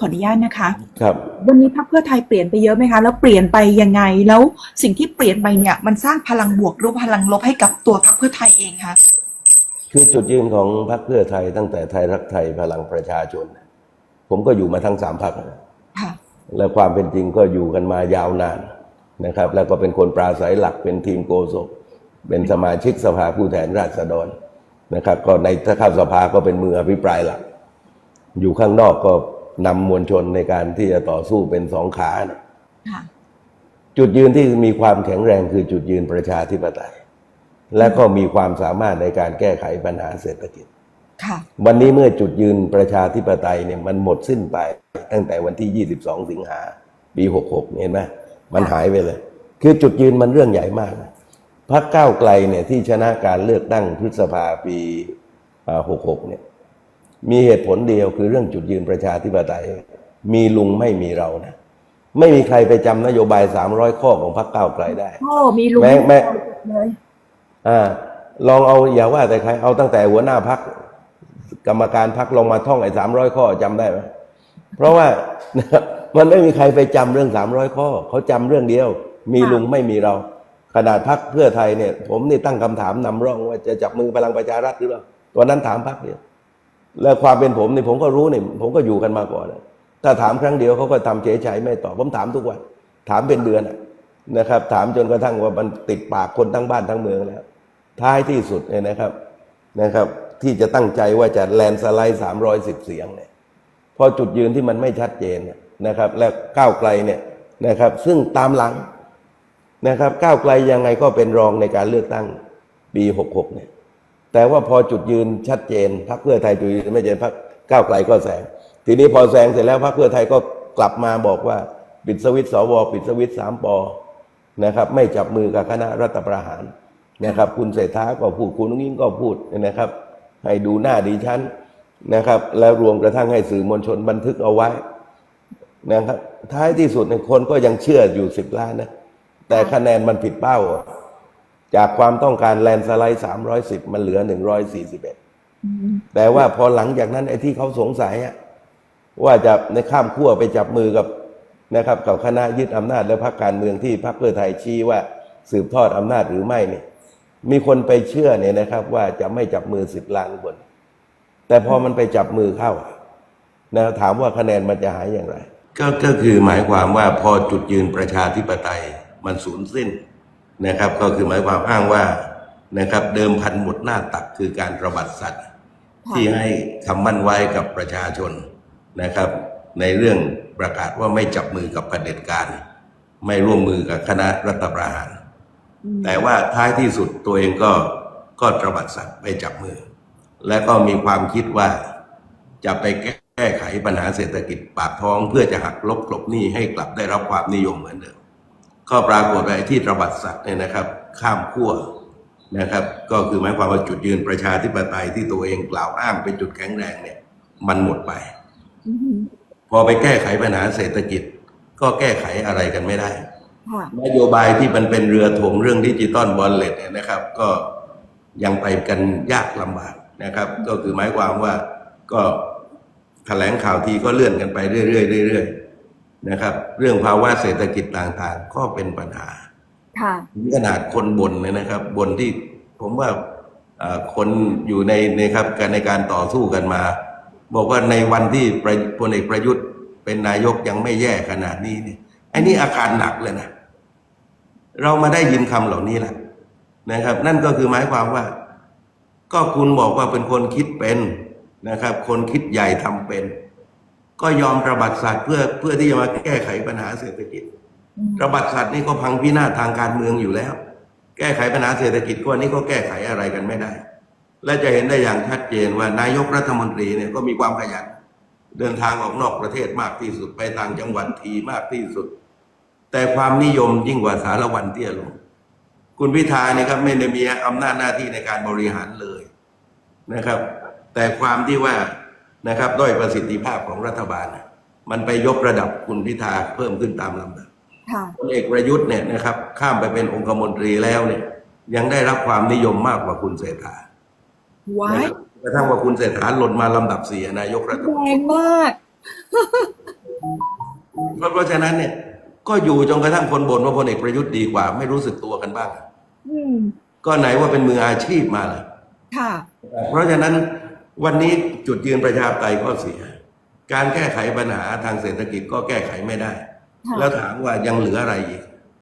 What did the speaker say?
ขออนุญาตนะคะครับวันนี้พรรคเพื่อไทยเปลี่ยนไปเยอะไหมคะ แล้วเปลี่ยนไปยังไง แล้วสิ่งที่เปลี่ยนไปเนี่ยมันสร้างพลังบวกหรือพลังลบให้กับตัวพรรคเพื่อไทยเองคะคือจุดยืนของพรรคเพื่อไทยตั้งแต่ไทยรักไทยพลังประชาชน ผมก็อยู่มาทั้งสามพรรคนะค่ะและความเป็นจริงก็อยู่กันมายาวนานนะครับ แล้วก็เป็นคนปราศัยหลักเป็นทีมโกศกเป็นสมาชิกสภาผู้แทนราษฎรนะครับ ก็ในถ้าเข้าสภาก็เป็นมืออภิปรายหลัก อยู่ข้างนอกก็ นำมวลชนในการที่จะต่อสู้เป็นสองขานะค่ะจุดยืนที่มีความแข็งแรงคือจุดยืนประชาธิปไตย และก็มีความสามารถในการแก้ไขปัญหาเศรษฐกิจค่ะวันนี้เมื่อจุดยืนประชาธิปไตยเนี่ยมันหมดสิ้นไป ตั้งแต่วันที่ 22 สิงหาปี 66 เห็นไหมมันหายไปเลย คือจุดยืนมันเรื่องใหญ่มากนะพรรคก้าวไกลเนี่ยที่ชนะการเลือกตั้งพฤษภาปีอ่า66 เนี่ย มีเหตุผลเดียวคือเรื่องจุดยืนประชาธิปไตย มีลุงไม่มีเรานะไม่มีใครไปจำนโยบาย300ข้อของพรรคก้าวไกลได้โอ้มีลุงแม่แม่เลยอ่า ลองเอาอย่าว่าแต่ใครเอาตั้งแต่หัวหน้าพักกรรมการพักลงมาท่องไอ้สามร้อยข้อจำได้ไหมเพราะว่ามันไม่มีใครไปจำเรื่องสามร้อยข้อ เขาจำเรื่องเดียว มีลุงไม่มีเรา ขนาดพักเพื่อไทยเนี่ย ผมนี่ตั้งคำถามนำร่องว่าจะจับมือพลังประชารัฐหรือเปล่าตอนนั้นถามพักเดียว แล้วความเป็นผมนี่ผมก็รู้นี่ผมก็อยู่กันมาก่อนถ้าถามครั้งเดียวเขาก็ทำเฉยๆไม่ตอบผมถามทุกวัน ถามเป็นเดือนนะครับ ถามจนกระทั่งว่ามันติดปากคนทั้งบ้านทั้งเมืองแล้ว ท้ายที่สุดเนี่ยนะครับนะครับ ที่จะตั้งใจว่าจะแลนสไลด์สามร้อยสิบเสียงเนี่ยพอจุดยืนที่มันไม่ชัดเจนนะครับ และก้าวไกลเนี่ยนะครับ ซึ่งตามหลังนะครับ ก้าวไกลยังไงก็เป็นรองในการเลือกตั้งปีหกหกเนี่ย แต่ว่าพอจุดยืนชัดเจนพรรคเพื่อไทยจุดยืนไม่ชัดเจนพรรคก้าวไกลก็แซงทีนี้พอแซงเสร็จแล้วพรรคเพื่อไทยก็กลับมาบอกว่า ปิดสวิตสวปิดสวิตสามปอนะครับไม่จับมือกับคณะรัฐประหารนะครับ คุณเศรษฐาก็พูดคุณนุ้งยิ่งก็พูดนะครับ ให้ดูหน้าดิฉันนะครับ แล้วรวมกระทั่งให้สื่อมวลชนบันทึกเอาไว้นะครับท้ายที่สุดในคนก็ยังเชื่ออยู่สิบล้านนะแต่คะแนนมันผิดเป้าอะ จากความต้องการแลนด์สไลด์สามร้อยสิบมันเหลือหนึ่งร้อยสี่สิบเอ็ดอืมแต่ว่าพอหลังจากนั้นไอ้ที่เขาสงสัยอะว่าจะในข้ามขั้วไปจับมือกับนะครับกับคณะยึดอำนาจและพรรคการเมืองที่พรรคเพื่อไทยชี้ว่าสืบทอดอำนาจหรือไม่เนี่ย มีคนไปเชื่อเนี่ยนะครับ ว่าจะไม่จับมือสิบล้านคน แต่พอมันไปจับมือเข้านะถามว่าคะแนนมันจะหายอย่างไร ก็ก็คือหมายความว่าพอจุดยืนประชาธิปไตยมันสูญสิ้น นะครับ ก็คือหมายความอ้างว่านะครับ เดิมพันหมดหน้าตักคือการระบาดสัตว์ ที่ให้คำมั่นไว้กับประชาชนนะครับ ในเรื่องประกาศว่าไม่จับมือกับเผด็จการ ไม่ร่วมมือกับคณะรัฐประหาร แต่ว่าท้ายที่สุดตัวเองก็ก็ตระบัดสัตว์ไปจับมือ และก็มีความคิดว่าจะไปแก้ไขปัญหาเศรษฐกิจปากท้องเพื่อจะหักลบกลบหนี้ให้กลับได้รับความนิยมเหมือนเดิม ก็ปรากฏว่าไอ้ที่ตระบัดสัตว์เนี่ยนะครับ ข้ามขั้วนะครับ ก็คือหมายความว่าจุดยืนประชาธิปไตยที่ตัวเองกล่าวอ้างเป็นจุดแข็งแรงเนี่ย มันหมดไปอืมพอไปแก้ไขปัญหาเศรษฐกิจ ก็แก้ไขอะไรกันไม่ได้ค่ะนโยบายที่มันเป็นเรือถงเรื่องดิจิตอลบอลเล็ตเนี่ยนะครับ ก็ยังไปกันยากลำบากนะครับ ก็คือหมายความว่าก็แถลงข่าวทีก็เลื่อนกันไปเรื่อยๆเรื่อยๆ นะครับ เรื่องภาวะเศรษฐกิจต่างๆ ก็เป็นปัญหาค่ะขนาดคนบ่นเนี่ยนะครับบ่นที่ผมว่าเอ่อคนอยู่ในในครับการในการต่อสู้กันมา บอกว่าในวันที่ประพลเอกประยุทธ์ เป็นนายกยังไม่แย่ขนาดนี้เนี่ยไอ้นี่อาการหนักเลยนะเรามาได้ยินคำเหล่านี้แหละนะครับ นั่นก็คือหมายความว่า ก็คุณบอกว่าเป็นคนคิดเป็นนะครับ คนคิดใหญ่ทำเป็น ก็ยอมระบาดสัตว์เพื่อเพื่อที่จะมาแก้ไขปัญหาเศรษฐกิจอืมระบาดสัตว์นี่ก็พังพินาศทางการเมืองอยู่แล้ว แก้ไขปัญหาเศรษฐกิจก็อันนี้ก็แก้ไขอะไรกันไม่ได้ และจะเห็นได้อย่างชัดเจนว่านายกรัฐมนตรีเนี่ยก็มีความขยันเดินทางออกนอกประเทศมากที่สุดไปต่างจังหวัดทีมากที่สุด แต่ความนิยมยิ่งกว่าสารวันเตี้ยลง คุณพิธาเนี่ยครับไม่ได้มีอำนาจหน้าที่ในการบริหารเลยนะครับ แต่ความที่ว่า นะครับด้อยประสิทธิภาพของรัฐบาลน่ะมันไปยกระดับคุณพิธาเพิ่มขึ้นตามลำดับค่ะพลเอกประยุทธ์เนี่ยนะครับข้ามไปเป็นองคมนตรีแล้วเนี่ย ยังได้รับความนิยมมากกว่าคุณเศรษฐาว้านะยครับกระทั่งว่าคุณเศรษฐาหล่นมาลำดับสี่นายกรัฐมนตรีแรงมากเพราะเพราะฉะนั้นเนี่ย ก็อยู่จนกระทั่งคนบ่นว่าพลเอกประยุทธ์ดีกว่า ไม่รู้สึกตัวกันบ้างอืมก็ไหนว่าเป็นมืออาชีพมาล่ะค่ะเพราะฉะนั้น วันนี้จุดยืนประชาธิปไตยก็เสีย การแก้ไขปัญหาทางเศรษฐกิจก็แก้ไขไม่ได้ค่ะแล้วถามว่ายังเหลืออะไรอีก